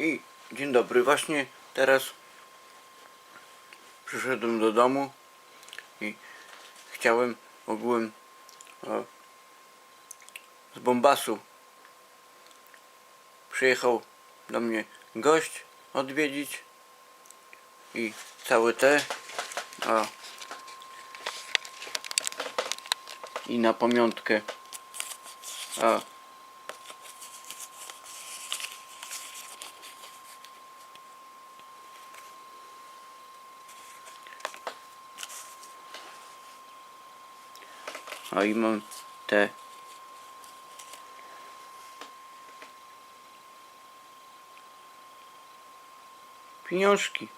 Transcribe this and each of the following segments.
I dzień dobry, właśnie teraz przyszedłem do domu i chciałem ogółem o, z Bombasu. Przyjechał do mnie gość odwiedzić i całe te o, i na pamiątkę o, A i mam te pieniążki.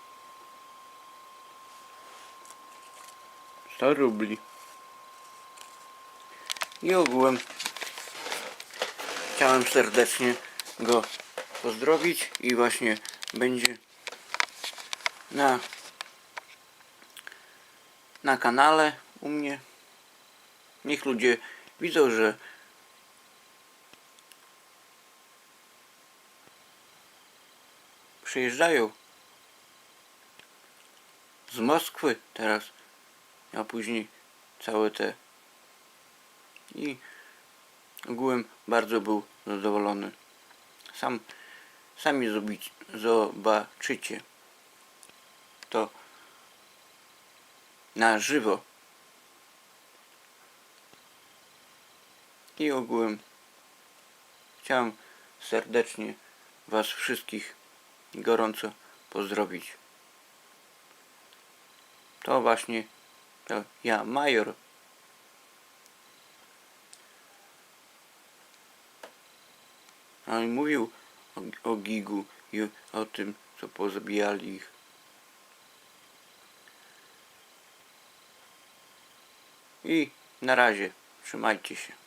100 rubli. I ogółem chciałem serdecznie go pozdrowić i właśnie będzie na na kanale u mnie Niech ludzie widzą, że przyjeżdżają z Moskwy teraz, a później całe te i ogółem bardzo był zadowolony. Sam, sami zobaczycie to na żywo. I ogółem chciałem serdecznie Was wszystkich gorąco pozdrowić. To właśnie to ja, Major. On mówił o, o Gigu i o tym, co pozabijali ich. I na razie. Trzymajcie się.